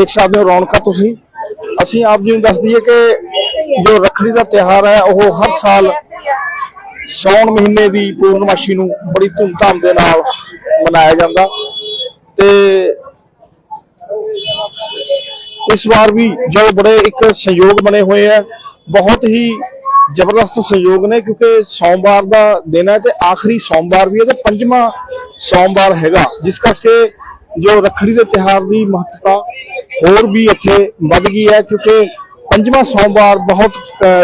ਦੇਖ ਸਕਦੇ ਹੋ ਰੌਣਕਾਂ ਤੁਸੀਂ। ਅਸੀਂ ਆਪ ਜੀ ਨੂੰ ਦੱਸ ਦਈਏ ਕਿ ਜੋ ਰੱਖੜੀ ਦਾ ਤਿਉਹਾਰ ਹੈ, ਉਹ ਹਰ ਸਾਲ ਸੌਣ ਮਹੀਨੇ ਦੀ ਪੂਰਨਮਾਸ਼ੀ ਨੂੰ ਬੜੀ ਧੂਮਧਾਮ ਦੇ ਨਾਲ ਮਨਾਇਆ ਜਾਂਦਾ। ਤੇ ਇਸ ਵਾਰ ਵੀ ਜੋ ਬੜੇ ਇੱਕ ਸੰਯੋਗ ਬਣੇ ਹੋਏ ਹੈ ਬਹੁਤ ਹੀ ਜ਼ਬਰਦਸਤ ਸੰਯੋਗ ਨੇ, ਕਿਉਂਕਿ ਸੋਮਵਾਰ ਦਾ ਦਿਨ ਹੈ ਤੇ ਆਖਰੀ ਸੋਮਵਾਰ ਵੀ ਹੈ ਤੇ ਪੰਜਵਾਂ ਸੋਮਵਾਰ ਹੈਗਾ, ਜਿਸ ਕਰਕੇ ਜੋ ਰੱਖੜੀ ਦੇ ਤਿਉਹਾਰ ਦੀ ਮਹੱਤਤਾ ਹੋਰ ਵੀ ਇੱਥੇ ਵੱਧ ਗਈ ਹੈ, ਕਿਉਂਕਿ ਪੰਜਵਾਂ ਸੋਮਵਾਰ ਬਹੁਤ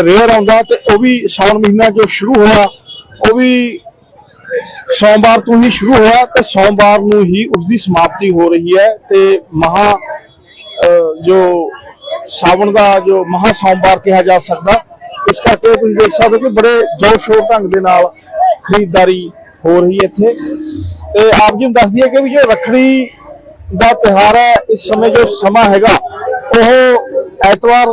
ਰੇਅਰ ਆਉਂਦਾ ਤੇ ਉਹ ਵੀ ਸਾਉਣ ਮਹੀਨਾ ਜੋ ਸ਼ੁਰੂ ਹੋਇਆ, ਉਹ ਵੀ ਸੋਮਵਾਰ ਤੋਂ ਹੀ ਸ਼ੁਰੂ ਹੋਇਆ ਤੇ ਸੋਮਵਾਰ ਨੂੰ ਹੀ ਉਸ ਦੀ ਸਮਾਪਤੀ ਹੋ ਰਹੀ ਹੈ ਤੇ ਮਹਾ ਜੋ ਸਾਵਣ ਦਾ ਜੋ ਮਹਾ ਸੋਮਵਾਰ ਕਿਹਾ ਜਾ ਸਕਦਾ, ਇਸ ਕਰਕੇ ਤੁਸੀਂ ਦੇਖ ਸਕਦੇ ਹੋ ਕਿ ਬੜੇ ਜ਼ੋਰ ਸ਼ੋਰ ਢੰਗ ਦੇ ਨਾਲ ਖਰੀਦਦਾਰੀ ਹੋ ਰਹੀ ਹੈ ਇੱਥੇ। ਤੇ ਆਪ ਜੀ ਨੂੰ ਦੱਸ ਦਈਏ ਕਿ ਵੀ ਜੋ ਰੱਖੜੀ ਦਾ ਤਿਉਹਾਰ ਹੈ ਇਸ ਸਮੇਂ ਜੋ ਸਮਾਂ ਹੈਗਾ ਉਹ ਐਤਵਾਰ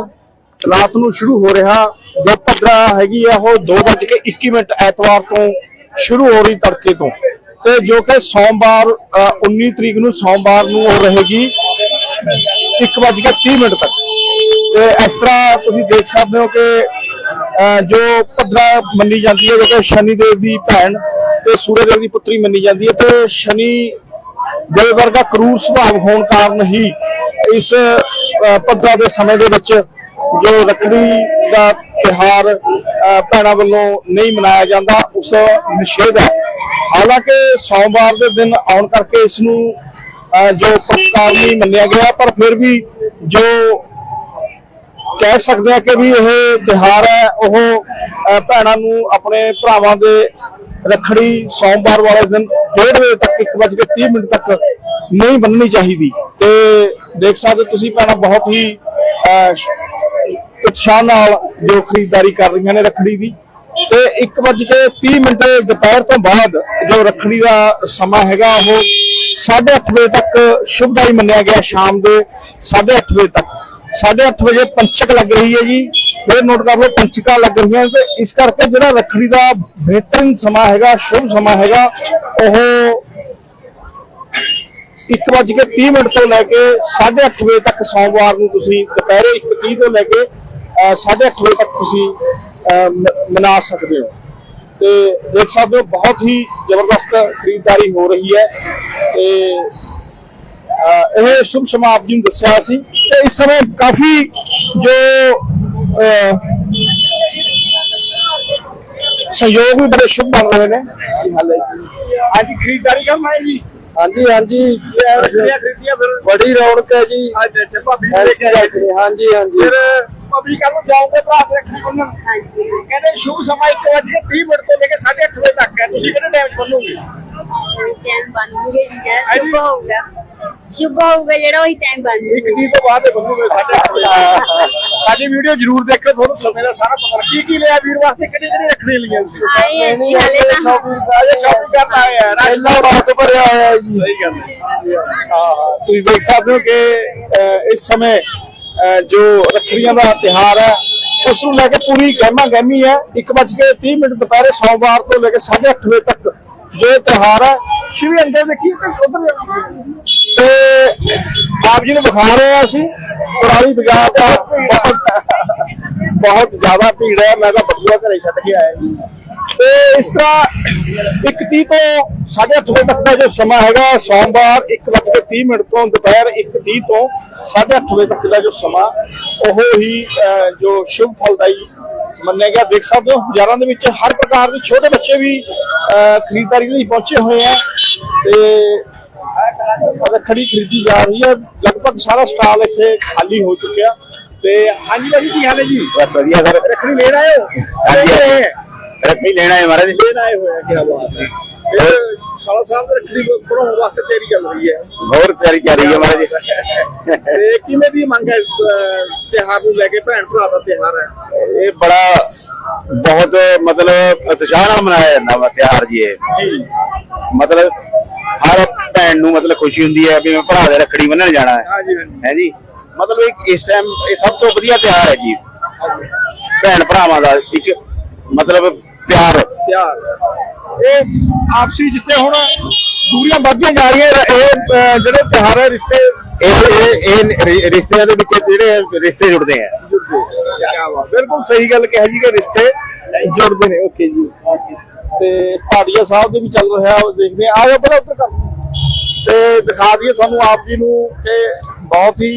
ਰਾਤ ਨੂੰ ਸ਼ੁਰੂ ਹੋ ਰਿਹਾ। ਜੋ ਭਦਰਾ ਹੈਗੀ ਹੈ ਉਹ 2:21 ਮਿੰਟ ਐਤਵਾਰ ਤੋਂ ਸ਼ੁਰੂ ਹੋ ਰਹੀ ਤੜਕੇ ਤੋਂ। ਤੇ ਜੋ ਕਿ ਸੋਮਵਾਰ ਅ, 19 ਤਰੀਕ ਨੂੰ ਸੋਮਵਾਰ ਨੂੰ ਉਹ ਰਹੇਗੀ 1:30 ਮਿੰਟ ਤੱਕ। ਤੇ ਇਸ ਤਰ੍ਹਾਂ ਤੁਸੀਂ ਦੇਖ ਸਕਦੇ ਹੋ ਕਿ ਅ, ਜੋ ਭਦਰਾ ਮੰਨੀ ਜਾਂਦੀ ਹੈ ਜੋ ਕਿ ਸ਼ਨੀ ਦੇਵ ਦੀ ਭੈਣ ਤੇ ਸੂਰਜ ਦੇਵ ਦੀ ਪੁੱਤਰੀ ਮੰਨੀ ਜਾਂਦੀ ਹੈ ਤੇ ਸ਼ਨੀ ਦੇ ਵਰਗਾ ਕਰੂਰ ਸੁਭਾਅ ਹੋਣ ਕਾਰਨ ਹੀ ਇਸ ਅ, ਦੇ ਸਮੇਂ ਦੇ ਵਿੱਚ ਜੋ ਰੱਖੜੀ ਦਾ ਤਿਹਾਰ ਭੈਣਾਂ ਵੱਲੋਂ ਨਹੀਂ ਮਨਾਇਆ ਜਾਂਦਾ ਉਸ ਦਾ ਨਿਸ਼ੇਧ ਹੈ। ਹਾਲਾਂਕਿ ਸੋਮਵਾਰ ਦੇ ਦਿਨ ਆਉਣ ਕਰਕੇ ਇਸ ਨੂੰ ਜੋ ਪੁਰਸਕਾਰ ਮੰਨਿਆ ਗਿਆ ਪਰ ਫਿਰ ਵੀ ਜੋ ਕਹਿ ਸਕਦੇ ਆ ਕਿ ਵੀ ਇਹ ਤਿਹਾਰ ਹੈ ਉਹ ਭੈਣਾਂ ਨੂੰ ਆਪਣੇ ਭਰਾਵਾਂ ਦੇ ਰੱਖੜੀ ਸੋਮਵਾਰ ਵਾਲੇ ਦਿਨ 1:30 ਵਜੇ ਤੱਕ 1:30 ਮਿੰਟ ਤੱਕ ਨਹੀਂ ਬੰਨਣੀ ਚਾਹੀਦੀ। ਤੇ ਦੇਖ ਸਕਦੇ ਤੁਸੀਂ ਪਹਿਲਾਂ ਬਹੁਤ ਹੀ ਉਤਸ਼ਾਹ ਨਾਲ ਜੋ ਖਰੀਦਦਾਰੀ ਕਰ ਰਹੀਆਂ ਨੇ ਰੱਖੜੀ ਦੀ। ਤੇ 1:30 ਮਿੰਟ ਦੁਪਹਿਰ ਤੋਂ ਬਾਅਦ ਜੋ ਰੱਖੜੀ ਦਾ ਸਮਾਂ ਹੈਗਾ, ਉਹ 8:30 ਵਜੇ ਤੱਕ ਸ਼ੁਭਦਾਈ ਮੰਨਿਆ ਗਿਆ ਸ਼ਾਮ ਦੇ 8:30 ਵਜੇ ਤੱਕ। 8:30 ਵਜੇ ਪੰਚਕ ਲੱਗ ਰਹੀ ਹੈ ਜੀ। ਇਹ ਨੋਟ ਕਰ ਲਓ ਪੰਚਕਾਂ ਲੱਗ ਰਹੀਆਂ ਤੇ ਇਸ ਕਰਕੇ ਜਿਹੜਾ ਰੱਖੜੀ ਦਾ ਬਿਹਤਰੀਨ ਸਮਾਂ ਹੈਗਾ ਸ਼ੁਭ ਸਮਾਂ ਹੈਗਾ ਉਹ 1:30 ਮਿੰਟ ਤੋਂ ਲੈ ਕੇ 8:30 ਵਜੇ ਤੱਕ ਸੋਮਵਾਰ ਨੂੰ ਤੁਸੀਂ ਦੁਪਹਿਰੇ 1:30 ਤੋਂ ਲੈ ਕੇ ਅਹ, 8:30 ਵਜੇ ਤੱਕ ਤੁਸੀਂ ਮਨਾ ਸਕਦੇ ਹੋ। ਤੇ ਦੇਖ ਸਕਦੇ ਹੋ ਬਹੁਤ ਹੀ ਜ਼ਬਰਦਸਤ ਖਰੀਦਦਾਰੀ ਹੋ ਰਹੀ ਹੈ। ਤੇ ਇਹ ਸ਼ੁਭ ਸਮਾਂ ਆਪ ਜੀ ਨੂੰ ਦੱਸਿਆ ਸੀ। ਤੇ ਇਸ ਸਮੇਂ ਕਾਫੀ ਜੋ ਸਹਿਯੋਗ ਵੀ ਬੜੇ ਸ਼ੁਭ ਬਣ ਰਹੇ ਨੇ। ਜੀ ਅੱਜ ਖਰੀਦਦਾਰੀ ਕਰਨਾ ਹੈ ਜੀ? ਹਾਂਜੀ ਹਾਂਜੀ। ਬੜੀ ਰੌਣਕ ਹੈ ਜੀ। ਅੱਜ ਅੱਛਾ ਭਾਬੀ ਆਏ ਜੀ। ਹਾਂਜੀ ਹਾਂਜੀ। ਫਿਰ ਭਾਬੀ ਕੱਲ ਨੂੰ ਜਾਓਗੇ ਭਰਾ ਦੇ ਰੱਖੜੀ ਬੰਨਣ। ਹਾਂਜੀ। ਕਹਿੰਦੇ ਸ਼ੁਭ ਸਮਾਂ 1 ਵਜੇ 30 ਮਿੰਟ ਤੋਂ ਲੈ ਕੇ 8:30 ਵਜੇ ਤੱਕ ਹੈ। ਤੁਸੀਂ ਕਿਹੜੇ ਟਾਈਮ 'ਚ ਬੰਨੋਗੇ? ਟਾਈਮ ਬੰਨੂਗੇ ਹਾਂਜੀ। ਸ਼ੁਭ ਹੋਊਗਾ। ਸ਼ੁਭ ਹੋਊਗਾ ਜਿਹੜਾ ਉਹੀ ਟਾਈਮ ਬੰਨ ਇੱਕ ਦਿਨ ਤੋਂ ਬਾਅਦ ਹੀ ਬੰਨੋਗੇ 8:30 ਵਜੇ ਸਾਡੀ ਵੀਡੀਓ ਜ਼ਰੂਰ ਦੇਖਿਓ ਤੁਹਾਨੂੰ ਸਮੇਂ ਦਾ ਸਾਰਾ ਪਤਾ ਲੱਗ ਕੀ ਕੀ ਲਿਆ ਵੀਰ ਵਾਸਤੇ ਕਿਹੜੀ ਕਿਹੜੀ ਰੱਖੜੀ ਲਈਆਂ ਤੁਸੀਂ ਆਏ ਹੈ ਜੀ, ਹਾਲੇ ਤਾਂ। ਆਜੇ ਸ਼ਾਪਿੰਗ ਕਰਨ ਆਏ ਆ ਰਾਜ ਇੰਨਾ ਰਾਤ ਭਰਿਆ ਹੋਇਆ ਹੈ ਜੀ। ਸਹੀ ਗੱਲ ਹੈ। ਹਾਂ ਹਾਂ। ਤੁਸੀਂ ਦੇਖ ਸਕਦੇ ਹੋ ਕਿ ਅਹ, ਇਸ ਸਮੇਂ ਅਹ, ਜੋ ਰੱਖੜੀਆਂ ਦਾ ਤਿਹਾਰ ਹੈ ਉਸ ਨੂੰ ਲੈ ਕੇ ਪੂਰੀ ਗਹਿਮਾ ਗਹਿਮੀ ਹੈ। 1:30 ਮਿੰਟ ਦੁਪਹਿਰੇ ਸੋਮਵਾਰ ਤੋਂ ਲੈ ਕੇ 8:30 ਵਜੇ ਤੱਕ ਜੋ ਇਹ ਤਿਹਾਰ ਹੈ ਸ਼੍ਰੀ ਅੰਦਰ ਦੇਖੀਏ ਤੇ ਉਧਰ ਤੇ ਆਪ ਜੀ ਨੂੰ ਦਿਖਾ ਰਹੇ ਹਾਂ ਅਸੀਂ, ਪੁਰਾਣੀ ਬਾਜ਼ਾਰ ਦਾ ਬਹੁਤ ਜ਼ਿਆਦਾ ਭੀੜ ਹੈ, ਮੈਂ ਤਾਂ ਬਟੂਆ ਘਰੇ ਛੱਡ ਕੇ ਆਇਆ ਜੀ। ਤੇ ਇਸ ਤਰ੍ਹਾਂ 1:30 ਤੋਂ 8:30 ਵਜੇ ਤੱਕ ਦਾ ਜੋ ਸਮਾਂ ਹੈਗਾ ਸੋਮਵਾਰ 1:30 ਮਿੰਟ ਤੋਂ ਦੁਪਹਿਰ 1:30 ਤੋਂ 8:30 ਵਜੇ ਤੱਕ ਦਾ ਜੋ ਸਮਾਂ ਉਹ ਹੀ ਜੋ ਸ਼ੁਭ ਫਲਦਾਈ ਮੰਨਿਆ ਗਿਆ। ਦੇਖ ਸਕਦੇ ਹੋ ਬਾਜ਼ਾਰਾਂ ਦੇ ਵਿੱਚ ਹਰ ਪ੍ਰਕਾਰ ਦੇ ਛੋਟੇ ਬੱਚੇ ਵੀ ਖਰੀਦਦਾਰੀ ਲਈ ਪਹੁੰਚੇ ਹੋਏ ਆ ਤੇ ਰੱਖੜੀ ਖਰੀਦੀ ਜਾ ਰਹੀ ਹੈ ਲਗਭਗ ਸਾਰਾ ਸਟਾਲ ਇੱਥੇ ਖਾਲੀ ਹੋ ਚੁੱਕਿਆ। ਤੇ ਹਾਂਜੀ ਭਾਜੀ ਕੀ ਹਾਲ ਹੈ ਜੀ? ਬਸ ਵਧੀਆ ਸਰ। ਰੱਖੜੀ ਲੈਣ ਆਏ ਹੋ? ਹਾਂਜੀ। ਰੱਖੜੀ ਲੈਣਾ ਹੈ ਮਹਾਰਾਜ ਲੈਣ ਆਏ ਹੋਏ ਆ ਕੀ ਬਾਤ ਹੈ। ਸਾਲਾ ਸਾਹਿਬ ਦੀ ਰੱਖੜੀ ਬਣਾਉਣ ਵਾਸਤੇ ਤੇਰੀ ਚੱਲ ਰਹੀ ਹੈ। ਹੋਰ ਤਿਆਰੀ ਚੱਲ ਰਹੀ ਹੈ ਮਹਾਰਾਜ ਤੇ ਕਿਵੇਂ ਦੀ ਮੰਗ ਹੈ ਤਿਉਹਾਰ ਨੂੰ ਲੈ ਕੇ ਭੈਣ ਭਰਾ ਦਾ ਤਿਉਹਾਰ ਹੈ? ਇਹ ਬੜਾ ਬਹੁਤ ਮਤਲਬ ਉਤਸ਼ਾਹ ਨਾਲ ਮਨਾਇਆ ਜਾਂਦਾ ਵਾ ਤਿਉਹਾਰ ਜੀ ਇਹ। ਮਤਲਬ ਹਰ ਭੈਣ ਨੂੰ ਮਤਲਬ ਖੁਸ਼ੀ ਹੁੰਦੀ ਹੈ ਵੀ ਮੈਂ ਭਰਾ ਦੇ ਰੱਖੜੀ ਬੰਨਣ ਜਾਣਾ ਹੈ। ਹੈ ਜੀ? ਮਤਲਬ ਇਸ ਟਾਈਮ ਇਹ ਸਭ ਤੋਂ ਵਧੀਆ ਤਿਉਹਾਰ ਹੈ ਜੀ। ਭੈਣ ਭਰਾਵਾਂ ਦਾ ਇੱਕ ਮਤਲਬ ਪਿਆਰ। ਪਿਆਰ। ਇਹ ਆਪਸੀ ਜਿੱਥੇ ਹੁਣ ਦੂਰੀਆਂ ਵੱਧਦੀਆਂ ਜਾ ਰਹੀਆਂ ਇਹ ਜਿਹੜੇ ਤਿਉਹਾਰ ਹੈ ਰਿਸ਼ਤੇ ਇਹ ਇਹ ਰਿਸ਼ਤਿਆਂ ਦੇ ਵਿੱਚ ਜਿਹੜੇ ਰਿਸ਼ਤੇ ਜੁੜਦੇ ਆ। ਬਿਲਕੁਲ ਸਹੀ ਗੱਲ ਕਿਹਾ ਜੀ ਕਿ ਰਿਸ਼ਤੇ ਜੁੜਦੇ ਨੇ। ਓਕੇ ਜੀ। ਤੇ ਭਾੜੀਆ ਸਾਹਿਬ ਦੇ ਵੀ ਚੱਲ ਰਿਹਾ ਉਹ ਦੇਖਦੇ ਆ। ਜਾਓ ਪਹਿਲਾਂ ਉੱਧਰ ਕਰ ਤੇ ਦਿਖਾ ਦਈਏ ਤੁਹਾਨੂੰ ਆਪ ਜੀ ਨੂੰ ਕਿ ਬਹੁਤ ਹੀ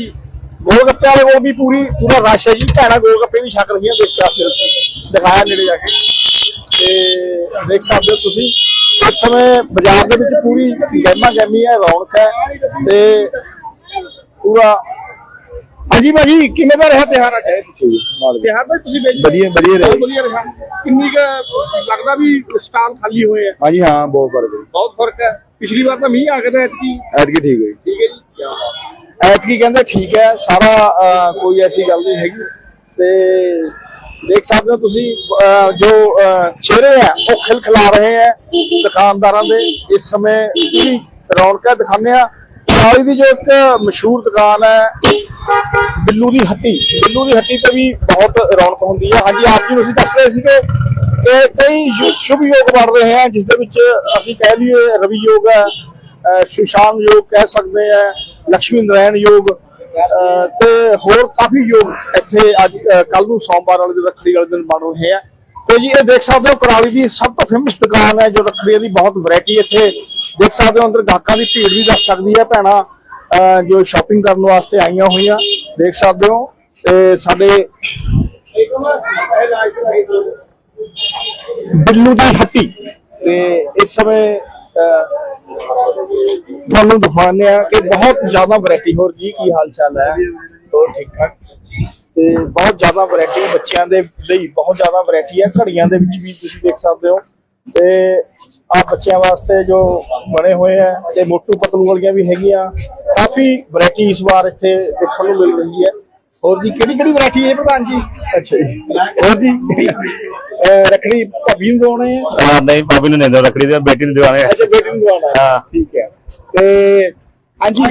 ਗੋਲ ਗੱਪੇ ਵਾਲੇ ਕੋਲ ਵੀ ਪੂਰੀ ਪੂਰਾ ਰਸ਼ ਹੈ ਜੀ। ਭੈਣਾਂ ਗੋਲ ਗੱਪੇ ਵੀ ਛਕ ਰਹੀਆਂ ਦੇਖ ਸਕਦੇ ਹੋ ਦਿਖਾਇਆ ਨੇੜੇ ਜਾ ਕੇ। ਤੇ ਦੇਖ ਸਕਦੇ ਹੋ ਤੁਸੀਂ ਇਸ ਸਮੇਂ ਬਾਜ਼ਾਰ ਦੇ ਵਿੱਚ ਪੂਰੀ ਗਹਿਮਾ ਗਹਿਮੀ ਹੈ ਰੌਣਕ ਹੈ ਤੇ ਪੂਰਾ ਹਾਂਜੀ ਭਾਜੀ ਕਿਵੇਂ ਦਾ ਰਿਹਾ ਤਿਹਾਰ ਅੱਜ? ਤਿਹਾਰ ਭਾਈ ਤੁਸੀਂ ਵੇਖ ਵਧੀਆ- ਵਧੀਆ ਰਿਹਾ। ਬਹੁਤ ਵਧੀਆ ਰਿਹਾ। ਕਿੰਨੀ ਕੁ ਲੱਗਦਾ ਵੀ ਸਟਾਲ ਖਾਲੀ ਹੋਏ ਆ? ਹਾਂਜੀ ਹਾਂ ਬਹੁਤ ਫ਼ਰਕ ਹੈ। ਬਹੁਤ ਫ਼ਰਕ ਹੈ। ਪਿਛਲੀ ਵਾਰ ਤਾਂ ਮੀਂਹ ਆ ਗਿਆ ਤਾਂ ਐਤਕੀ। ਐਤਕੀ ਠੀਕ ਹੈ ਠੀਕ ਹੈ ਜੀ। ਐਤਕੀ ਕਹਿੰਦੇ ਠੀਕ ਹੈ ਸਾਰਾ ਕੋਈ ਐਸੀ ਗੱਲ ਨਹੀਂ ਹੈਗੀ ਤੇ ਦੇਖ ਸਕਦੇ ਹੋ ਤੁਸੀਂ ਜੋ ਅਹ, ਚਿਹਰੇ ਆ ਉਹ ਖਿਲਖਿਲਾ ਰਹੇ ਆ ਦੁਕਾਨਦਾਰਾਂ ਦੇ। ਇਸ ਸਮੇਂ ਪੂਰੀ ਰੌਣਕਾਂ ਦਿਖਾਉਂਦੇ ਆ। ਨਾਲ ਦੀ ਜੋ ਇੱਕ ਮਸ਼ਹੂਰ ਦੁਕਾਨ ਹੈ ਬਿੱਲੂ ਦੀ ਹੱਟੀ। ਬਿੱਲੂ ਦੀ ਹੱਟੀ ਤੇ ਵੀ ਬਹੁਤ ਰੌਣਕ ਹੁੰਦੀ ਹੈ ਹਾਂਜੀ ਆਪ ਜੀ ਨੂੰ ਅਸੀਂ ਦੱਸ ਰਹੇ ਸੀ ਕਿ ਕਈ ਸ਼ੁਭ ਯੋਗ ਬਣ ਰਹੇ ਹਨ ਜਿਸ ਦੇ ਵਿੱਚ ਅਸੀਂ ਕਹਿ ਲਈਏ ਰਵੀ ਯੋਗ ਹੈ ਅਹ ਸ਼ੁਸ਼ਾਨ ਯੋਗ ਕਹਿ ਸਕਦੇ ਆ ਲక్ష్ਮੀ ਨਾਰਾਇਣ ਯੋਗ ਤੇ ਹੋਰ ਕਾਫੀ ਯੋਗ ਇੱਥੇ ਅੱਜ ਕੱਲ ਨੂੰ ਸੋਮਵਾਰ ਵਾਲੇ ਦਿਨ ਰੱਖੜੀ ਵਾਲੇ ਦਿਨ ਬਣ ਰਹੇ ਆ। ਤੇ ਜੀ ਇਹ ਦੇਖ ਸਕਦੇ ਹੋ ਕਰਾਲੀ ਦੀ ਸਭ ਤੋਂ ਫੇਮਸ ਦੁਕਾਨ ਹੈ ਜੋ ਰੱਖੜੀਆਂ ਦੀ ਬਹੁਤ ਵੈਰਾਈਟੀ ਇੱਥੇ। ਦੇਖ ਸਕਦੇ ਹੋ ਅੰਦਰ ਗਾਹਕਾਂ ਦੀ ਭੀੜ ਵੀ ਦੱਸ ਸਕਦੀ ਹੈ ਭੈਣਾਂ, ਅਹ ਜੋ ਸ਼ਾਪਿੰਗ ਕਰਨ ਵਾਸਤੇ ਆਈਆਂ ਹੋਈਆਂ। ਦੇਖ ਸਕਦੇ ਹੋ, ਤੇ ਸਾਡੇ ਬਿੱਲੂ ਦੀ ਹੱਟੀ। ਤੇ ਇਸ ਸਮੇਂ ਤੁਹਾਨੂੰ ਦਿਖਾਉਂਦੇ ਆ ਕਿ ਬਹੁਤ ਜ਼ਿਆਦਾ ਵੈਰਾਈਟੀ ਹੋਰ ਜੀ ਕੀ ਹਾਲ ਚਾਲ ਹੈ? ਹੋਰ ਠੀਕ ਠਾਕ। ਤੇ ਬਹੁਤ ਜ਼ਿਆਦਾ ਵੈਰਾਈਟੀ ਬੱਚਿਆਂ ਦੇ ਲਈ ਬਹੁਤ ਜ਼ਿਆਦਾ ਵੈਰਾਈਟੀ ਹੈ ਘੜੀਆਂ ਦੇ ਵਿੱਚ ਵੀ ਤੁਸੀਂ ਦੇਖ ਸਕਦੇ ਹੋ। ਤੇ ਆ ਬੱਚਿਆਂ ਵਾਸਤੇ ਜੋ ਬਣੇ ਹੋਏ ਆ ਤੇ ਮੋਟੂ ਪਤਲੂ ਵਾਲੀਆਂ ਵੀ ਹੈਗੀਆਂ। ਕਾਫੀ ਵੈਰਾਈਟੀ ਇਸ ਵਾਰ ਇੱਥੇ ਦੇਖਣ ਨੂੰ ਮਿਲ ਰਹੀ ਹੈ। ਹੋਰ ਜੀ ਕਿਹੜੀ ਕਿਹੜੀ ਵੈਰਾਈਟੀ ਹੈ ਪ੍ਰਧਾਨ ਜੀ? ਅੱਛਾ ਜੀ। ਹੋਰ ਜੀ? ਰੱਖੜੀ ਭਾਬੀ ਨੂੰ ਦਵਾਉਣੇ ਆ? ਨਹੀਂ ਭਾਬੀ ਨੂੰ ਨਹੀਂ ਦਿੰਦਾ ਰੱਖੜੀ ਦੇ ਬੇਟੀ ਨੂੰ ਦਿਵਾਣੇ ਅੱਛਾ ਬੇਟੀ ਨੂੰ ਦਵਾਉਣਾ। ਹਾਂ। ਠੀਕ ਹੈ। ਤੇ ਹਾਂਜੀ।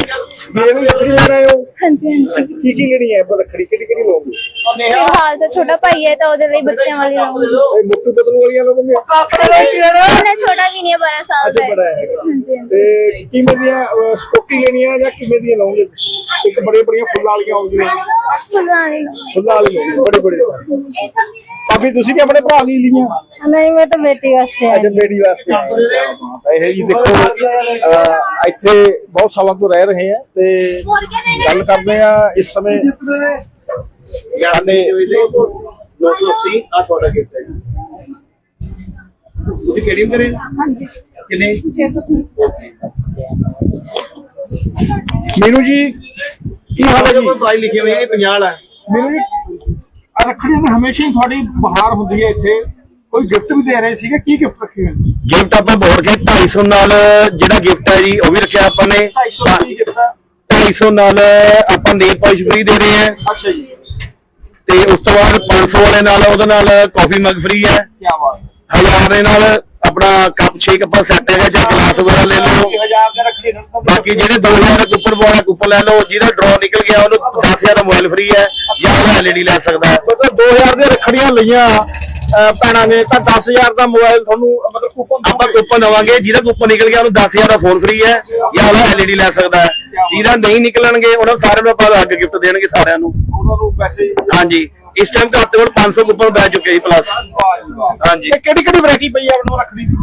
ਮੇਰੇ ਵੀ ਰੱਖੜੀ ਲੈ ਰਹੇ ਹੋ? ਹਾਂਜੀ ਹਾਂਜੀ। ਕੀ ਕੀ ਲੈਣੀ ਹੈ? ਰੱਖੜੀ ਕਿਹੜੀ ਕਿਹੜੀ ਲਓਗੇ ਫਿਲਹਾਲ ਤਾਂ ਛੋਟਾ ਭਾਈ ਹੈ ਤਾਂ ਉਹਦੇ ਲਈ ਬੱਚਿਆਂ ਵਾਲੀ ਲਾਉਂਗੀ ਇਹ ਮੁੱਠੂ ਬਦਲੂ ਵਾਲੀਆਂ ਲਓਗੇ ਉਹਨੇ ਛੋਟਾ ਵੀ ਨਹੀਂ ਹੈ 12 ਸਾਲ ਦਾ ਅੱਛਾ ਬੜਾ ਹੈ। ਹੈ ਹਾਂਜੀ ਹਾਂਜੀ। ਤੇ ਕਿਵੇਂ ਦੀਆਂ ਅਹ, ਸਪੋਕੀ ਲੈਣੀਆਂ ਜਾਂ ਕਿਵੇਂ ਦੀਆਂ ਲਓਗੇ ਇੱਕ ਬੜੇ ਬੜੀਆਂ ਫੁੱਲਾਂ ਵਾਲੀਆਂ ਆਉਂਦੀਆਂ। ਫੁੱਲਾਂ ਵਾਲੀਆਂ ਬੜੇ ਬੜੇ। ਭਾਬੀ ਤੁਸੀਂ ਵੀ ਆਪਣੇ ਭਰਾ ਲਈ ਲਈਆਂ? ਨਹੀਂ ਮੈਂ ਤਾਂ ਬੇਟੀ ਵਾਸਤੇ ਅੱਛਾ ਬੇਟੀ ਵਾਸਤੇ ਇਹ ਜੀ ਦੇਖੋ ਅਹ, ਇੱਥੇ ਬਹੁਤ ਸਾਲਾਂ ਤੋਂ ਰਹਿ ਰਹੇ ਆ ਤੇ ਗੱਲ ਕਰਦੇ ਆ ਇਸ ਸਮੇਂ ਸਾਡੇ 280 ਆ ਤੁਹਾਡਾ ਗਿਫਟ ਹੈ ਜੀ ਤੁਸੀਂ ਕਿਹੜੀ ਕਰੇ ਕਿੰਨੇ ਮੀਨੂ ਜੀ ਕੀ ਹਾਲ ਹੈ ਜੀ? ਪ੍ਰਾਈਸ ਲਿਖੀ ਹੋਈ ਹੈ ਇਹ 50 ਵਾਲਾ ਮੀਨੂ ਜੀ ਰੱਖੜੀ ਦੀ ਹਮੇਸ਼ਾ ਹੀ ਤੁਹਾਡੀ ਬਹਾਰ ਹੁੰਦੀ ਹੈ ਇੱਥੇ। ਕੋਈ ਗਿਫਟ ਵੀ ਦੇ ਰਹੇ ਸੀਗੇ? ਕੀ ਗਿਫਟ ਰੱਖੇ ਹੋਏ ਗਿਫਟ ਆਪਾਂ ਬੋਰ ਕੇ 250 ਨਾਲ ਜਿਹੜਾ ਗਿਫਟ ਹੈ ਜੀ ਉਹ ਵੀ ਰੱਖਿਆ ਆਪਾਂ ਨੇ। 250 ਦੀ ਗਿਫਟ 250 ਨਾਲ ਆਪਾਂ ਨੇਲ ਪਾਲਿਸ਼ ਫ੍ਰੀ ਦੇ ਰਹੇ ਹਾਂ। ਅੱਛਾ ਜੀ। ਤੇ ਉਸ ਤੋਂ ਬਾਅਦ 500 ਵਾਲੇ ਨਾਲ ਉਹਦੇ ਨਾਲ ਕਾਫੀ ਮਗ ਫ੍ਰੀ ਹੈ। ਕੀ ਬਾਤ ਹਜ਼ਾਰ ਦੇ ਨਾਲ ਆਪਣਾ ਕੱਪ 6 ਕੱਪਾਂ ਸੈੱਟ ਹੈਗਾ ਜਾਂ ਗਲਾਸ ਵਗੈਰਾ ਲੈ ਲਓ। 1000 ਦਾ ਰੱਖੜੀ ਖਰੀਦਣ ਤੋਂ ਬਾਕੀ ਜਿਹੜੇ 2000 ਦਾ ਕੁੱਪਨ ਪਾਉਣਾ ਕੁੱਪਨ ਲੈ ਲਓ। ਜਿਹਦਾ ਡਰਾ ਨਿਕਲ ਗਿਆ ਉਹਨੂੰ 10000 ਦਾ ਮੋਬਾਈਲ ਫ੍ਰੀ ਹੈ ਜਾਂ ਉਹ ਐਲਈਡੀ ਲੈ ਸਕਦਾ ਹੈ। ਮਤਲਬ 2000 ਦੀਆਂ ਰੱਖੜੀਆਂ ਲਈਆਂ ਭੈਣਾਂ ਨੇ ਤਾਂ 10000 ਦਾ ਮੋਬਾਈਲ ਤੁਹਾਨੂੰ ਮਤਲਬ ਕੂਪਨ ਆਪਾਂ ਕੁੱਪਨ ਦਵਾਂਗੇ ਜਿਹਦਾ ਕੁੱਪਨ ਨਿਕਲ ਗਿਆ ਉਹਨੂੰ 10000 ਦਾ ਫੋਨ ਫ੍ਰੀ ਹੈ ਜਾਂ ਉਹ ਐਲਈਡੀ ਲੈ ਸਕਦਾ ਹੈ। ਜਿਹਦਾ ਨਹੀਂ ਨਿਕਲਣਗੇ ਉਹਨਾਂ ਸਾਰਿਆਂ ਨੂੰ ਆਪਾਂ ਅੱਗ ਗਿਫਟ ਦੇਣਗੇ ਸਾਰਿਆਂ ਨੂੰ। ਉਹਨਾਂ ਨੂੰ ਪੈਸੇ ਹਾਂਜੀ। ਇਸ ਟਾਈਮ ਘੱਟ ਤੋਂ ਘੱਟ 500 ਕੁੱਪਨ ਪੈ ਚੁੱਕੇ ਜੀ ਪਲੱਸ ਹਾਂਜੀ। ਇਹ ਕਿਹੜੀ ਕਿਹੜੀ ਵੈਰਾਈਟੀ ਪਈ ਆ ਆਪਣੇ ਕੋਲ ਰੱਖੜੀ ਦੀ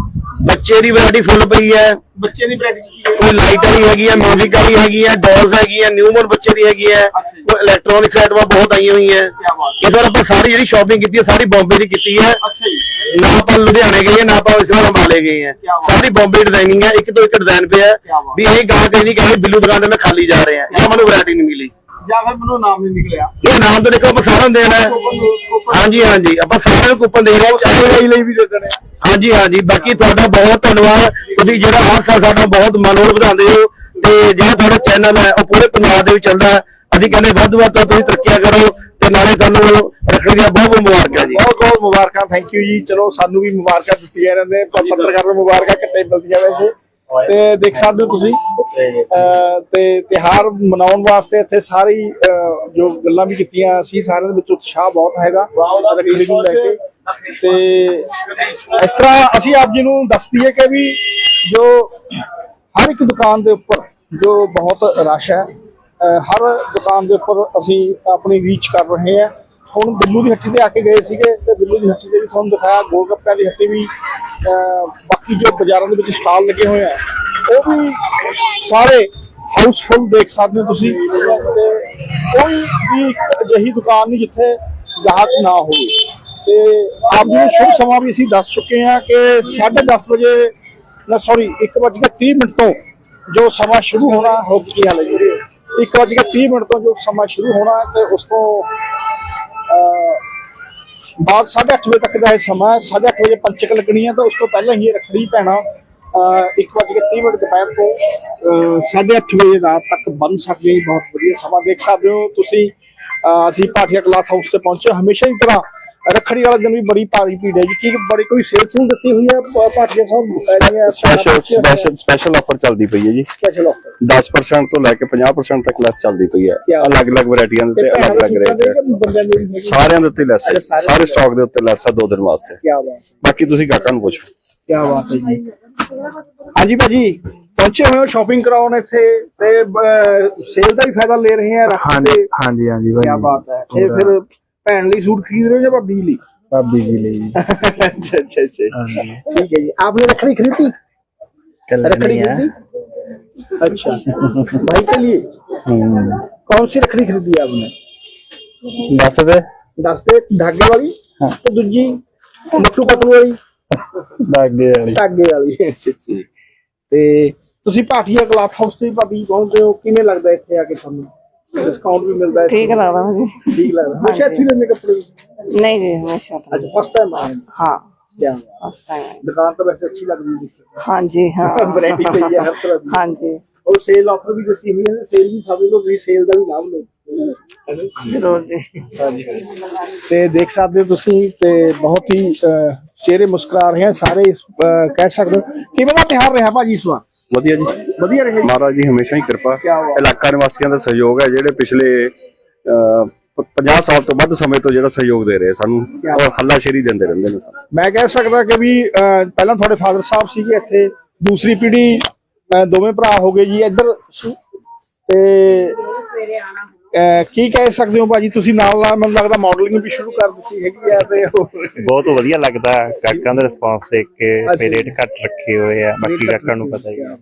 ਬੱਚੇ ਦੀ ਵੈਰਾਈਟੀ ਫੁੱਲ ਪਈ ਹੈ। ਬੱਚੇ ਦੀ ਵੈਰਾਈਟੀ ਕੀ ਹੈ? ਕੋਈ ਲਾਈਟ ਵਾਲੀ ਹੈਗੀ ਹੈ ਮਿਊਜ਼ਿਕ ਵਾਲੀ ਹੈਗੀ ਹੈ ਡੋਲਸ ਹੈਗੀ ਹੈ ਨਿਊਬੋਰਨ ਬੱਚੇ ਦੀ ਹੈਗੀ ਹੈ। ਕੋਈ ਇਲੈਕਟ੍ਰੋਨਿਕਸ ਆਈਟਮਾਂ ਬਹੁਤ ਆਈਆਂ ਹੋਈਆਂ। ਹੈ। ਇਸ ਵਾਰ ਆਪਾਂ ਸਾਰੀ ਜਿਹੜੀ ਸ਼ਾਪਿੰਗ ਕੀਤੀ ਹੈ ਸਾਰੀ ਬੰਬੇ ਦੀ ਕੀਤੀ ਹੈ। ਅੱਛਾ ਜੀ। ਨਾ ਆਪਾਂ ਲੁਧਿਆਣੇ ਗਏ ਹਾਂ, ਨਾ ਆਪਾਂ ਇਸ ਵਾਰ ਅੰਬਾਲੇ ਗਏ ਹਾਂ। ਸਾਰੀ ਬੰਬੇ ਡਿਜ਼ਾਈਨਿੰਗ ਹੈ ਇੱਕ ਤੋਂ ਇੱਕ ਡਿਜ਼ਾਈਨ ਪਿਆ। ਵੀ ਇਹ ਗਾਹਕ ਕਹੀ ਨਹੀਂ ਕਹਿੰਦੇ ਬਿੱਲੂ ਦੁਕਾਨ ਤੇ ਮੈਂ ਖਾਲੀ ਜਾ ਰਿਹਾ। ਜਾਂ ਮੈਨੂੰ ਵੈਰਾਈਟੀ ਨਹੀਂ ਮਿਲੀ। ਜਾਂ ਫਿਰ ਮੈਨੂੰ ਨਾਮ ਨਹੀਂ ਨਿਕਲਿਆ। ਇਹ ਨਾਮ ਤਾਂ ਦੇਖੋ ਆਪਾਂ ਸਾਰਿਆਂ ਨੂੰ ਦੇਣਾ ਹੈ। ਹਾਂਜੀ ਹਾਂਜੀ ਆਪਾਂ ਸਾਰਿਆਂ ਨੂੰ ਕੂਪਨ ਦੇ ਰਹੇ ਹਾਂ। ਚਾਹੇ ਚਾਹੇ ਲਈ ਵੀ ਦੇ ਦੇਣੇ ਆ। ਹਾਂਜੀ ਹਾਂਜੀ ਬਾਕੀ ਤੁਹਾਡਾ ਬਹੁਤ ਧੰਨਵਾਦ। ਤੁਸੀਂ ਜਿਹੜਾ ਹਰ ਸਾਲ ਸਾਡਾ ਬਹੁਤ ਮਨੋਬਲ ਵਧਾਉਂਦੇ ਹੋ ਤੇ ਜਿਹੜਾ ਤੁਹਾਡਾ ਚੈਨਲ ਹੈ ਉਹ ਪੂਰੇ ਪੰਜਾਬ ਦੇ ਵਿੱਚ ਚੱਲਦਾ ਹੈ। ਅਸੀਂ ਕਹਿੰਦੇ ਵੱਧ ਤੋਂ ਵੱਧ ਤੁਸੀਂ ਤਰੱਕੀਆਂ ਕਰੋ ਤੇ ਨਾਲੇ ਤੁਹਾਨੂੰ ਰੱਖੜੀ ਦੀਆਂ ਬਹੁਤ ਬਹੁਤ ਮੁਬਾਰਕਾਂ ਜੀ। ਬਹੁਤ ਬਹੁਤ ਮੁਬਾਰਕਾਂ ਥੈਂਕ ਯੂ ਜੀ। ਚਲੋ ਸਾਨੂੰ ਵੀ ਮੁਬਾਰਕਾਂ ਦਿੱਤੀਆਂ ਰਹਿੰਦੇ ਪ- ਪੱਤਰਕਾਰ ਨੂੰ ਮੁਬਾਰਕਾਂ ਕੱਟੇ ਮਿਲਦੀਆਂ ਵੈਸੇ ਤੇ ਦੇਖ ਸਕਦੇ ਹੋ ਤੁਸੀਂ ਅਹ, ਤੇ ਤਿਹਾਰ ਮਨਾਉਣ ਵਾਸਤੇ ਇੱਥੇ ਸਾਰੀ ਜੋ ਗੱਲਾਂ ਵੀ ਕੀਤੀਆਂ ਸੀ ਸਾਰਿਆਂ ਦੇ ਵਿੱਚ ਉਤਸ਼ਾਹ ਬਹੁਤ ਹੈਗਾ ਰੱਖੜੀ ਨੂੰ ਲੈ ਕੇ। ਤੇ ਇਸ ਤਰ੍ਹਾਂ ਅਸੀਂ ਆਪ ਜੀ ਨੂੰ ਦੱਸ ਦਈਏ ਕਿ ਵੀ ਜੋ ਹਰ ਇੱਕ ਦੁਕਾਨ ਦੇ ਉੱਪਰ ਜੋ ਬਹੁਤ ਰਸ਼ ਹੈ ਹਰ ਦੁਕਾਨ ਦੇ ਉੱਪਰ ਅਸੀਂ ਆਪਣੀ ਰੀਚ ਕਰ ਰਹੇ ਹਾਂ। ਹੁਣ ਬਿੱਲੂ ਦੀ ਹੱਟੀ ਤੇ ਆ ਕੇ ਗਏ ਸੀਗੇ ਤੇ ਬਿੱਲੂ ਦੀ ਹੱਟੀ ਤੇ ਵੀ ਤੁਹਾਨੂੰ ਦਿਖਾਇਆ, ਗੋਲ ਦੀ ਹੱਟੀ ਵੀ ਬਾਕੀ ਜੋ ਬਾਜ਼ਾਰਾਂ ਦੇ ਵਿੱਚ ਸਟਾਲ ਲੱਗੇ ਹੋਏ ਆ, ਉਹ ਵੀ ਸਾਰੇ ਹਾਊਸਫੁੱਲ ਦੇਖ ਸਕਦੇ ਹੋ ਤੁਸੀਂ ਕੋਈ ਵੀ ਅਜਿਹੀ ਦੁਕਾਨ ਨਹੀਂ ਜਿੱਥੇ ਗਾਹਕ ਨਾ ਹੋਵੇ। ਤੇ ਆਪ ਜੀ ਨੂੰ ਸ਼ੁਭ ਸਮਾਂ ਵੀ ਅਸੀਂ ਦੱਸ ਚੁੱਕੇ ਹਾਂ ਕਿ 10:30 ਵਜੇ, ਨਾ ਸੌਰੀ 1:30 ਮਿੰਟ ਤੋਂ ਜੋ ਸਮਾਂ ਸ਼ੁਰੂ ਹੋਣਾ ਹੋ ਕੀ ਹਾਲ ਹੈ ਜੀ? 1:30 ਮਿੰਟ ਤੋਂ ਜੋ ਸਮਾਂ ਸ਼ੁਰੂ ਹੋਣਾ ਤੇ ਉਸ ਤੋਂ ਬਾਅਦ 8:30 ਵਜੇ ਤੱਕ ਦਾ ਇਹ ਸਮਾਂ ਹੈ। 8:30 ਵਜੇ ਪੰਚਕ ਲੱਗਣੀ ਹੈ ਤਾਂ ਉਸ ਤੋਂ ਪਹਿਲਾਂ ਹੀ ਇਹ ਰੱਖੜੀ ਭੈਣਾ 1:30 ਮਿੰਟ ਦੁਪਹਿਰ ਤੋਂ ਅਹ, 8:30 ਵਜੇ ਰਾਤ ਤੱਕ ਬਣ ਸਕਦੀ ਹੈ ਬਹੁਤ ਵਧੀਆ ਸਮਾਂ ਦੇਖ ਸਕਦੇ ਹੋ। ਤੁਸੀਂ ਅਹ, ਅਸੀਂ ਪਾਠੀਆ ਕਲਾਥ ਹਾਊਸ ਤੇ ਪਹੁੰਚੇ ਹਮੇਸ਼ਾ ਹੀ ਤਰ੍ਹਾਂ ਰੱਖੜੀ ਵਾਲੇ ਦਿਨ ਵੀ ਬੜੀ ਭਾਰੀ ਭੀੜ ਹੈ ਜੀ। ਕੀ ਬੜੀ ਕੋਈ ਸੇਲ ਸੂਲ ਦਿੱਤੀ ਹੋਈ ਹੈ ਪਾਠੀਆ ਸਾਹਿਬ ਸਪੈਸ਼ਲ ਸਪੈਸ਼ਲ ਸਪੈਸ਼ਲ ਆਫਰ ਚੱਲਦੀ ਪਈ ਹੈ ਜੀ। ਸਪੈਸ਼ਲ ਆਫਰ 10% ਤੋਂ ਲੈ ਕੇ 50% ਤੱਕ ਲੈਸ ਚੱਲਦੀ ਪਈ ਹੈ? ਅਲੱਗ-ਅਲੱਗ ਵੈਰਾਈਟੀਆਂ ਦੇ ਉੱਤੇ ਅਲੱਗ-ਅਲੱਗ ਰੇਟ ਸਾਰਿਆਂ ਦੇ ਉੱਤੇ ਲੈਸ ਹੈ। ਸਾਰੇ ਸਟਾਕ ਦੇ ਉੱਤੇ ਲੈਸ ਹੈ ਦੋ ਦਿਨ ਵਾਸਤੇ। ਕੀ ਬਾਤ ਬਾਕੀ ਤੁਸੀਂ ਗਾਹਕਾਂ ਨੂੰ ਪੁੱਛੋ। ਕੀ ਬਾਤ ਹੈ ਜੀ। ਹਾਂਜੀ ਭਾਜੀ ਪਹੁੰਚੇ ਹੋਏ ਹੋ ਸ਼ਾਪਿੰਗ ਕਰਾਉਣ ਇੱਥੇ ਤੇ ਸੇਲ ਦਾ ਵੀ ਫਾਇਦਾ ਲੈ ਰਹੇ ਆ ਹਾਂਜੀ ਹਾਂਜੀ ਹਾਂਜੀ ਕੀ ਭਾਈ ਬਾਤ ਹੈ। ਇਹ ਫਿਰ ਭੈਣ ਲਈ ਸੂਟ ਖਰੀਦ ਰਹੇ ਹੋ ਜਾਂ ਭਾਬੀ ਲਈ ਭਾਬੀ ਜੀ ਲਈ अच्छा अच्छा अच्छा ਹਾਂਜੀ ठीक है जी आपने रखड़ी खरीदी ਕੱਲ रखड़ी ਨਹੀਂ ਹੈ खरीदी अच्छा भाई के लिए कौन सी रखड़ी खरीदी आपने ਦੱਸ ਦੇ दस दे धागे वाली तो दूजी मट्टू पतलू वाली ਦਾਗੇ ਵਾਲੀ धागे वाली अच्छा अच्छा ਤੇ ਤੁਸੀਂ ਭਾਟੀਆ ਕਲਾਥ ਹਾਊਸ ਤੇ ਵੀ ਭਾਬੀ ਪਹੁੰਚਦੇ ਹੋ ਕਿਵੇਂ ਲੱਗਦਾ ਇੱਥੇ ਆ ਕੇ ਤੁਹਾਨੂੰ ਡਿਸਕਾਊਂਟ ਵੀ ਮਿਲਦਾ ਹੈ ਠੀਕ ਲੱਗਦਾ ਜੀ। ਠੀਕ ਲੱਗਦਾ। ਹਮੇਸ਼ਾ ਇੱਥੇ ਲੈਂਦੇ ਕੱਪੜੇ ਨਹੀਂ ਜੀ ਹਮੇਸ਼ਾ ਤਾਂ ਅੱਜ ਫਸਟ ਟਾਈਮ ਆਏ ਹਾਂ। ਕੀ ਫਸਟ ਟਾਈਮ ਦੁਕਾਨ ਤਾਂ ਵੈਸੇ ਅੱਛੀ ਲੱਗਦੀ ਹੈ ਹਾਂਜੀ ਹਾਂ। ਵੈਰਾਈਟੀ ਪਈ ਹੈ ਹਰ ਤਰ੍ਹਾਂ ਦੀ। ਹਾਂਜੀ। ਉਹ ਸੇਲ ਆਫਰ ਵੀ ਦਿੱਤੀ ਹੋਈ ਹੈ ਸੇਲ ਵੀ ਸਮਝ ਲਓ ਵੀ ਸੇਲ ਦਾ ਵੀ ਲਾਭ ਲਓ। ਤੇ ਦੇਖ ਸਕਦੇ ਹੋ ਤੁਸੀਂ ਤੇ ਬਹੁਤ ਹੀ ਚਿਹਰੇ ਮੁਸਕਰਾ ਰਹੇ ਹਨ ਸਾਰੇ ਕਹਿ ਸਕਦੇ ਕਿਵੇਂ ਦਾ ਤਿਹਾਰ ਰਿਹਾ ਭਾਜੀ ਇਸ ਵਾਰ? ਵਧੀਆ ਜੀ ਵਧੀਆ ਰਿਹਾ ਜੀ ਮਹਾਰਾਜ ਦੀ ਹਮੇਸ਼ਾ ਹੀ ਕਿਰਪਾ। ਇਲਾਕਾ ਨਿਵਾਸੀਆਂ ਦਾ ਸਹਿਯੋਗ ਹੈ ਜਿਹੜੇ ਪਿਛਲੇ ਅਹ, ਪ- 50 ਸਾਲ ਤੋਂ ਵੱਧ ਸਮੇਂ ਤੋਂ ਜਿਹੜਾ ਸਹਿਯੋਗ ਦੇ ਰਹੇ ਸਾਨੂੰ ਔਰ ਹੱਲਾਸ਼ੇਰੀ ਦਿੰਦੇ ਰਹਿੰਦੇ ਨੇ ਸਾਨੂੰ ਮੈਂ ਕਹਿ ਸਕਦਾ ਕਿ ਵੀ ਪਹਿਲਾਂ ਤੁਹਾਡੇ ਫਾਦਰ ਸਾਹਿਬ ਸੀਗੇ ਇੱਥੇ ਦੂਸਰੀ ਪੀੜ੍ਹੀ ਦੋਵੇਂ ਭਰਾ ਹੋ ਗਏ ਜੀ ਇੱਧਰ। ਤੇ ਕੀ ਕਹਿ ਸਕਦੇ ਹੋ ਭਾਜੀ ਤੁਸੀਂ ਨਾਲ ਨਾਲ ਮੈਨੂੰ ਲੱਗਦਾ ਮਾਡਲਿੰਗ ਵੀ ਸ਼ੁਰੂ ਕਰ ਦਿੱਤੀ ਹੈਗੀ ਆ ਤੇ ਹੋਰ ਬਹੁਤ ਵਧੀਆ ਲੱਗਦਾ। ਕਾਕਾਂ ਦਾ ਰਿਸਪਾਂਸ ਦੇਖ ਕੇ ਤੇ ਰੇਟ ਘੱਟ ਰੱਖੇ ਹੋਏ ਆ ਬਾਕੀ ਕਾਕਾਂ ਨੂੰ ਪਤਾ ਹੀ ਆ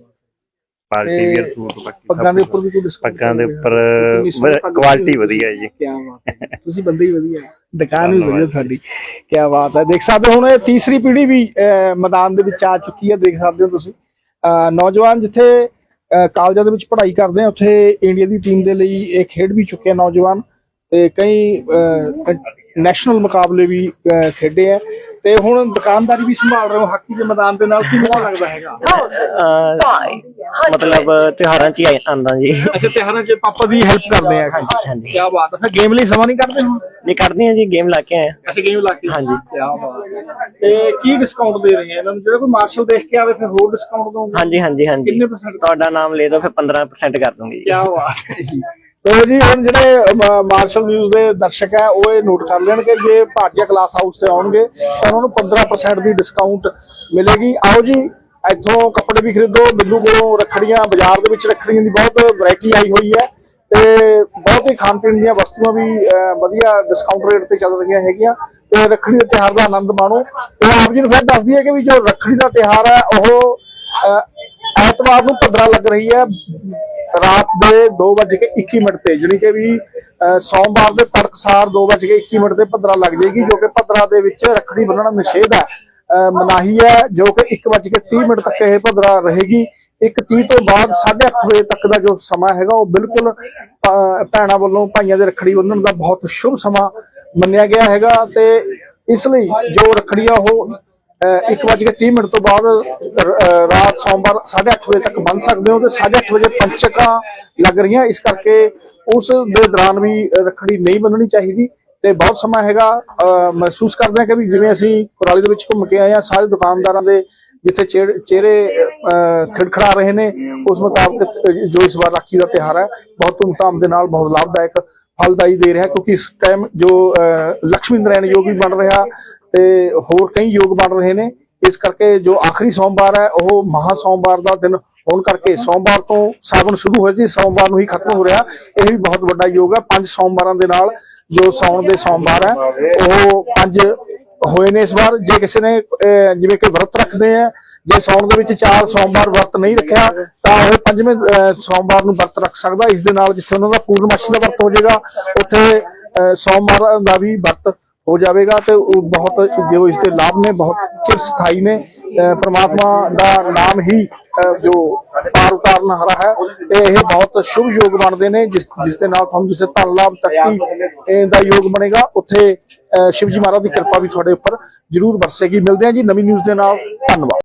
ਪਾਰਟੀ ਵੀਅਰ ਸੂਟ ਬਾਕੀ ਪੱਗਾਂ ਦੇ। ਉੱਪਰ ਵੀ ਕੋਈ discount ਪੱਗਾਂ ਦੇ? ਉੱਪਰ ਕੁਆਲਿਟੀ। ਵਧੀਆ ਹੈ ਜੀ ਕੀ ਬਾਤ ਹੈ ਤੁਸੀਂ ਬੰਦੇ ਹੀ ਵਧੀਆ। ਦੁਕਾਨ ਵੀ ਵਧੀਆ। ਤੁਹਾਡੀ ਕੀ ਬਾਤ ਹੈ ਦੇਖ ਸਕਦੇ ਹੋ ਹੁਣ ਇਹ ਤੀਸਰੀ ਪੀੜ੍ਹੀ ਵੀ ਮੈਦਾਨ ਦੇ ਵਿੱਚ ਆ ਚੁੱਕੀ ਹੈ ਦੇਖ ਸਕਦੇ ਹੋ ਤੁਸੀਂ ਨੌਜਵਾਨ ਜਿੱਥੇ ਕਾਲਜਾਂ ਦੇ ਵਿੱਚ ਪੜ੍ਹਾਈ ਕਰਦੇ ਆ। ਉੱਥੇ ਇੰਡੀਆ ਦੀ ਟੀਮ ਦੇ ਲਈ ਇਹ ਖੇਡ ਵੀ ਚੁੱਕੇ ਆ ਨੌਜਵਾਨ ਤੇ ਕਈ ਨੈਸ਼ਨਲ ਮੁਕਾਬਲੇ ਵੀ ਅਹ, ਖੇਡੇ ਆ। ਤੇ ਹੁਣ ਦੁਕਾਨਦਾਰੀ ਵੀ ਸੰਭਾਲ ਰਹੇ ਹੋ ਹਾਕੀ ਦੇ ਮੈਦਾਨ ਦੇ ਨਾਲ ਕਿਵੇਂ ਲੱਗਦਾ ਹੈਗਾ? ਮਤਲਬ ਤਿਉਹਾਰਾਂ 'ਚ ਹੀ ਆ- ਆਉਂਦਾ ਜੀ। ਅੱਛਾ ਤਿਹਾਰਾਂ 'ਚ ਪਾਪਾ ਦੀ ਹੈਲਪ ਕਰਦੇ ਆ ਹਾਂਜੀ। ਕੀ ਬਾਤ ਹੈ ਫਿਰ ਗੇਮ ਲਈ ਸਮਾਂ ਨਹੀਂ ਕੱਢਦੇ ਹੁਣ? ਨਹੀਂ ਕਰਦੇ ਆ ਜੀ ਗੇਮ ਲਾ ਕੇ ਆਏ ਆ। ਅੱਛਾ ਗੇਮ ਲਾ ਕੇ ਹਾਂਜੀ। ਕੀ ਬਾਤ ਤੇ ਕੀ ਡਿਸਕਾਊਂਟ ਦੇ ਰਹੇ ਆ ਇਹਨਾਂ ਨੂੰ? ਜਿਹੜਾ ਕੋਈ ਮਾਰਸ਼ਲ ਦੇਖ ਕੇ ਆਵੇ ਫਿਰ ਹੋਰ ਡਿਸਕਾਊਂਟ ਦੋਗੇ ਹਾਂਜੀ ਹਾਂਜੀ ਹਾਂਜੀ। ਕਿੰਨੇ percent? ਤੁਹਾਡਾ ਨਾਮ ਲੈ ਦੋ ਫਿਰ 15% ਕਰ ਦੂੰਗੀ ਜੀ। ਕੀ ਬਾਤ ਹੈ ਜੀ। ਤੋ ਜੀ, ਹੁਣ ਜਿਹੜੇ ਮਾਰਸ਼ਲ ਨਿਊਜ਼ ਦੇ ਦਰਸ਼ਕ ਹੈ, ਉਹ ਇਹ ਨੋਟ ਕਰ ਲੈਣ ਕਿ ਜੇ ਭਾਟੀਆ ਕਲਾਸ ਹਾਊਸ ਤੇ ਆਉਣਗੇ, ਤਾਂ ਉਹਨਾਂ ਨੂੰ 15% ਦੀ ਡਿਸਕਾਊਂਟ ਮਿਲੇਗੀ। ਆਓ ਜੀ, ਇੱਥੋਂ ਕੱਪੜੇ ਵੀ ਖਰੀਦੋ, ਬਿੱਲੂ ਕੋਲੋਂ ਰੱਖੜੀਆਂ, ਬਾਜ਼ਾਰ ਦੇ ਵਿੱਚ ਰੱਖੜੀਆਂ ਦੀ ਬਹੁਤ ਵੈਰਾਈਟੀ ਆਈ ਹੋਈ ਹੈ ਤੇ ਬਹੁਤ ਹੀ ਖਾਣ ਪੀਣ ਦੀਆਂ ਵਸਤੂਆਂ ਵੀ ਵਧੀਆ ਡਿਸਕਾਊਂਟ ਰੇਟ ਤੇ ਚੱਲ ਰਹੀਆਂ ਹੈਗੀਆਂ। ਤੇ ਰੱਖੜੀ ਦੇ ਤਿਉਹਾਰ ਦਾ ਆਨੰਦ ਮਾਣੋ। ਤੇ ਆਪ ਜੀ ਨੂੰ ਫਿਰ ਦੱਸਦੀ ਹੈ ਕਿ ਵੀ ਜੋ ਰੱਖੜੀ ਦਾ ਤਿਉਹਾਰ ਹੈ, ਉਹ ਐਤਵਾਰ ਨੂੰ 15 ਲੱਗ ਰਹੀ ਹੈ। ਰਾਤ ਦੇ 2:21 ਮਿੰਟ ਤੇ ਜਿਹੜੀ ਕਿ ਵੀ ਸੋਮਵਾਰ ਦੇ ਤੜਕਸਾਰ 2:21 ਮਿੰਟ ਤੇ 15 ਲੱਗ ਜਾਏਗੀ ਜੋ ਕਿ 15 ਦੇ ਵਿੱਚ ਰੱਖੜੀ ਬੰਨਣਾ ਨਿਸ਼ੇਧ ਹੈ। ਮਨਾਹੀ ਹੈ ਜੋ ਕਿ 1:30 ਮਿੰਟ ਤੱਕ ਇਹ ਭਦਰਾ ਰਹੇਗੀ। 1:30 ਤੋਂ ਬਾਅਦ 8:30 ਵਜੇ ਤੱਕ ਦਾ ਜੋ ਸਮਾਂ ਹੈਗਾ ਉਹ ਬਿਲਕੁਲ ਅਹ, ਭੈਣਾਂ ਵੱਲੋਂ ਭਾਈਆਂ ਦੇ ਰੱਖੜੀ ਬੰਨਣ ਦਾ ਬਹੁਤ ਸ਼ੁਭ ਸਮਾਂ ਮੰਨਿਆ ਗਿਆ ਹੈਗਾ ਤੇ ਇਸ ਲਈ ਜੋ ਰੱਖੜੀਆਂ ਉਹ 1:30 ਮਿੰਟ ਤੋਂ ਬਾਅਦ ਰਾਤ ਸੋਮਵਾਰ 8:30 ਵਜੇ ਤੱਕ ਬੰਨ ਸਕਦੇ ਹੋ ਤੇ 8:30 ਵਜੇ ਪੰਚਕਾਂ ਲੱਗ ਰਹੀਆਂ। ਇਸ ਕਰਕੇ ਉਸ ਦੇ ਦੌਰਾਨ ਵੀ ਰੱਖੜੀ ਨਹੀਂ ਬੰਨਣੀ ਚਾਹੀਦੀ ਤੇ ਬਹੁਤ ਸਮਾਂ ਹੈਗਾ। ਮਹਿਸੂਸ ਕਰਦੇ ਹਾਂ ਕਿ ਵੀ ਜਿਵੇਂ ਅਸੀਂ ਕੁਰਾਲੀ ਦੇ ਵਿੱਚ ਘੁੰਮ ਕੇ ਆਏ ਆ ਸਾਰੇ ਦੁਕਾਨਦਾਰਾਂ ਦੇ ਜਿੱਥੇ ਚਿਹਰੇ- ਚਿਹਰੇ ਅਹ, ਖਿੜਖੜਾ ਰਹੇ ਨੇ ਉਸ ਮੁਤਾਬਕ ਜੋ ਇਸ ਵਾਰ ਰਾਖੀ ਦਾ ਤਿਉਹਾਰ ਹੈ ਬਹੁਤ ਧੂਮਧਾਮ ਦੇ ਨਾਲ ਬਹੁਤ ਲਾਭਦਾਇਕ ਫਲਦਾਈ ਦੇ ਰਿਹਾ ਕਿਉਂਕਿ ਇਸ ਟਾਈਮ ਜੋ ਅਹ, ਲక్ష్ਮੀ ਨਾਰਾਇਣ ਯੋਗ ਵੀ ਬਣ ਰਿਹਾ ਤੇ ਹੋਰ ਕਈ ਯੋਗ ਬਣ ਰਹੇ ਨੇ। ਇਸ ਕਰਕੇ ਜੋ ਆਖਰੀ ਸੋਮਵਾਰ ਹੈ ਉਹ ਮਹਾ ਸੋਮਵਾਰ ਦਾ ਦਿਨ ਹੋਣ ਕਰਕੇ ਸੋਮਵਾਰ ਤੋਂ ਸਾਵਣ ਸ਼ੁਰੂ ਹੋਇਆ ਸੀ ਸੋਮਵਾਰ ਨੂੰ ਹੀ ਖਤਮ ਹੋ ਰਿਹਾ। ਇਹ ਵੀ ਬਹੁਤ ਵੱਡਾ ਯੋਗ ਹੈ। ਪੰਜ ਸੋਮਵਾਰਾਂ ਦੇ ਨਾਲ ਜੋ ਸਾਉਣ ਦੇ ਸੋਮਵਾਰ ਹੈ ਉਹ ਪੰਜ ਹੋਏ ਨੇ ਇਸ ਵਾਰ। ਜੇ ਕਿਸੇ ਨੇ ਜਿਵੇਂ ਕਿ ਵਰਤ ਰੱਖਦੇ ਆ ਜੇ ਸਾਉਣ ਦੇ ਵਿੱਚ ਚਾਰ ਸੋਮਵਾਰ ਵਰਤ ਨਹੀਂ ਰੱਖਿਆ ਤਾਂ ਉਹ ਪੰਜਵੇਂ ਅਹ, ਸੋਮਵਾਰ ਨੂੰ ਵਰਤ ਰੱਖ ਸਕਦਾ। ਇਸ ਦੇ ਨਾਲ ਜਿੱਥੇ ਉਹਨਾਂ ਦਾ ਪੂਰਨਮਾਸ਼ੀ ਦਾ ਵਰਤ ਹੋ ਜਾਏਗਾ ਉੱਥੇ ਅਹ, ਸੋਮਵਾਰ ਦਾ ਵੀ ਵਰਤ ਹੋ ਜਾਵੇਗਾ ਤੇ ਉਹ ਬਹੁਤ ਜੋ ਇਸ ਦੇ ਲਾਭ ਨੇ ਬਹੁਤ ਚਿਰ ਸਥਾਈ ਨੇ। ਅਹ, ਪ੍ਰਮਾਤਮਾ ਦਾ ਨਾਮ ਹੀ ਜੋ ਪਾਰ ਉਤਾਰਨ ਹਾਰਾ ਹੈ ਤੇ ਇਹ ਬਹੁਤ ਸ਼ੁਭ ਯੋਗ ਬਣਦੇ ਨੇ ਜਿਸ ਜਿਸ ਦੇ ਨਾਲ ਤੁਹਾਨੂੰ ਜਿਸੇ ਧਨ ਲਾਭ ਤਰੱਕੀ ਦਾ ਯੋਗ ਬਣੇਗਾ ਉੱਥੇ ਅਹ, ਸ਼ਿਵਜੀ ਮਹਾਰਾਜ ਦੀ ਕਿਰਪਾ ਵੀ ਤੁਹਾਡੇ ਉੱਪਰ ਜ਼ਰੂਰ ਵਰਸੇਗੀ ਮਿਲਦੇ ਹਾਂ ਜੀ ਨਵੀਂ ਨਿਊਜ਼ ਦੇ ਨਾਲ। ਧੰਨਵਾਦ।